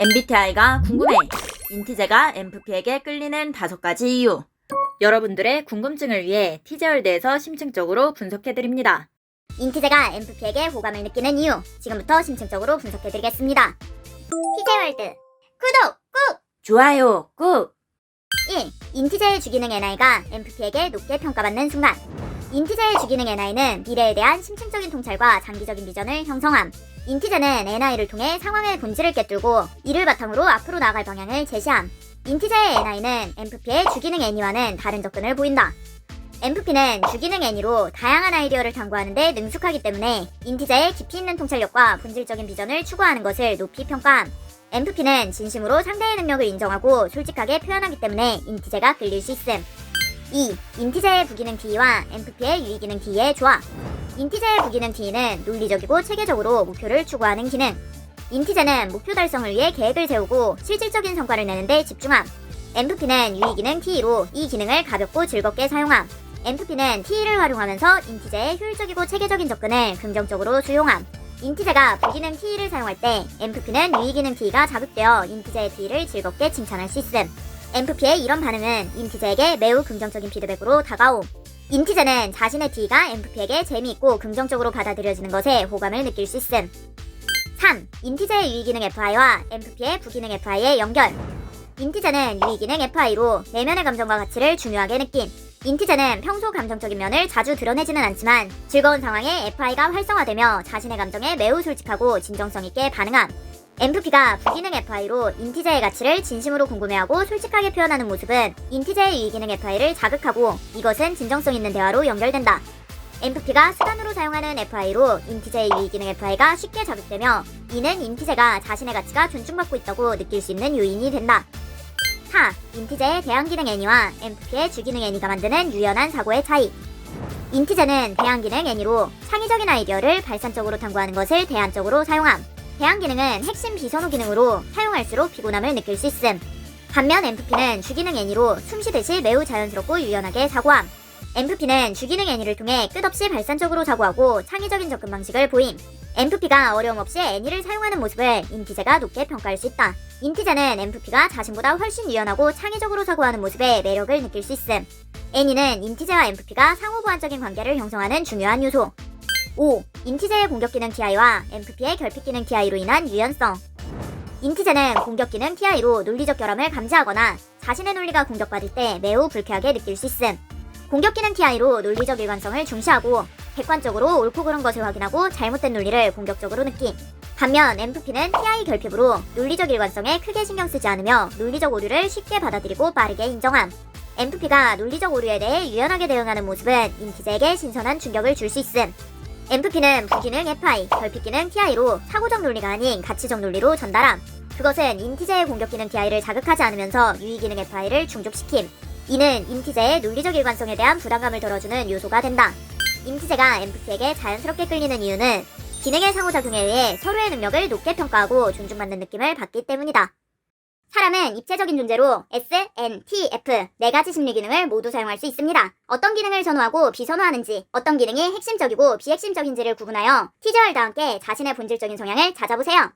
MBTI가 궁금해. 인티제가 MFP에게 끌리는 다섯 가지 이유. 여러분들의 궁금증을 위해 티제월드에서 심층적으로 분석해드립니다. 인티제가 MFP에게 호감을 느끼는 이유 지금부터 심층적으로 분석해드리겠습니다. 피제월드 구독 꾹! 좋아요, 꾹! 1. 인티제의 주기능 NI가 MFP에게 높게 평가받는 순간 인티제의 주기능 NI는 미래에 대한 심층적인 통찰과 장기적인 비전을 형성함 인티제는 NI를 통해 상황의 본질을 꿰뚫고 이를 바탕으로 앞으로 나아갈 방향을 제시함 인티제의 NI는 MFP의 주기능 NI와는 다른 접근을 보인다 MFP는 주기능 N으로 다양한 아이디어를 탐구하는 데 능숙하기 때문에 인티제의 깊이 있는 통찰력과 본질적인 비전을 추구하는 것을 높이 평가함. MFP는 진심으로 상대의 능력을 인정하고 솔직하게 표현하기 때문에 인티제가 끌릴 수 있음. 2. 인티제의 부기능 T와 MFP의 유의기능 T의 조합. 인티제의 부기능 T는 논리적이고 체계적으로 목표를 추구하는 기능. 인티제는 목표 달성을 위해 계획을 세우고 실질적인 성과를 내는데 집중함. MFP는 유의기능 T로 이 기능을 가볍고 즐겁게 사용함. MFP는 T를 활용하면서 인티제의 효율적이고 체계적인 접근을 긍정적으로 수용함. 인티제가 부기능 T를 사용할 때 MFP는 유의기능 T가 자극되어 인티제의 T를 즐겁게 칭찬할 수 있음. MFP의 이런 반응은 인티제에게 매우 긍정적인 피드백으로 다가옴. 인티제는 자신의 T가 MFP에게 재미있고 긍정적으로 받아들여지는 것에 호감을 느낄 수 있음. 3. 인티제의 유의기능 FI와 MFP의 부기능 FI의 연결. 인티제는 유의기능 FI로 내면의 감정과 가치를 중요하게 느낀 인티제는 평소 감정적인 면을 자주 드러내지는 않지만 즐거운 상황에 FI가 활성화되며 자신의 감정에 매우 솔직하고 진정성 있게 반응함. MFP가 부기능 FI로 인티제의 가치를 진심으로 궁금해하고 솔직하게 표현하는 모습은 인티제의 유의기능 FI를 자극하고 이것은 진정성 있는 대화로 연결된다. MFP가 수단으로 사용하는 FI로 인티제의 유의기능 FI가 쉽게 자극되며 이는 인티제가 자신의 가치가 존중받고 있다고 느낄 수 있는 요인이 된다. 4. 인티제의 대항기능 N이와 MFP의 주기능 N이가 만드는 유연한 사고의 차이. 인티제는 대항기능 N이로 창의적인 아이디어를 발산적으로 탐구하는 것을 대안적으로 사용함. 대항 기능은 핵심 비선호 기능으로 사용할수록 피곤함을 느낄 수 있음. 반면 MFP는 주기능 N이로 숨쉬듯이 매우 자연스럽고 유연하게 사고함. MFP는 주기능 N이를 통해 끝없이 발산적으로 사고하고 창의적인 접근 방식을 보임. MFP가 어려움 없이 N이를 사용하는 모습을 인티제가 높게 평가할 수 있다. 인티제는 MFP가 자신보다 훨씬 유연하고 창의적으로 사고하는 모습에 매력을 느낄 수 있음. N이는 인티제와 MFP가 상호 보완적인 관계를 형성하는 중요한 요소. 5. 인티제의 공격 기능 TI와 MFP의 결핍 기능 TI로 인한 유연성. 인티제는 공격 기능 TI로 논리적 결함을 감지하거나 자신의 논리가 공격받을 때 매우 불쾌하게 느낄 수 있음. 공격 기능 TI로 논리적 일관성을 중시하고 객관적으로 옳고 그른 것을 확인하고 잘못된 논리를 공격적으로 느낌. 반면 MFP는 TI 결핍으로 논리적 일관성에 크게 신경 쓰지 않으며 논리적 오류를 쉽게 받아들이고 빠르게 인정함. MFP가 논리적 오류에 대해 유연하게 대응하는 모습은 인티제에게 신선한 충격을 줄 수 있음. MFP는 부기능 FI, 결핍 기능 TI로 사고적 논리가 아닌 가치적 논리로 전달함. 그것은 인티제의 공격 기능 TI를 자극하지 않으면서 유의 기능 FI를 충족시킴. 이는 인티제의 논리적 일관성에 대한 부담감을 덜어주는 요소가 된다. 인티제가 MFP에게 자연스럽게 끌리는 이유는 기능의 상호작용에 의해 서로의 능력을 높게 평가하고 존중받는 느낌을 받기 때문이다. 사람은 입체적인 존재로 S, N, T, F 네 가지 심리 기능을 모두 사용할 수 있습니다. 어떤 기능을 선호하고 비선호하는지, 어떤 기능이 핵심적이고 비핵심적인지를 구분하여 티저월드와 함께 자신의 본질적인 성향을 찾아보세요.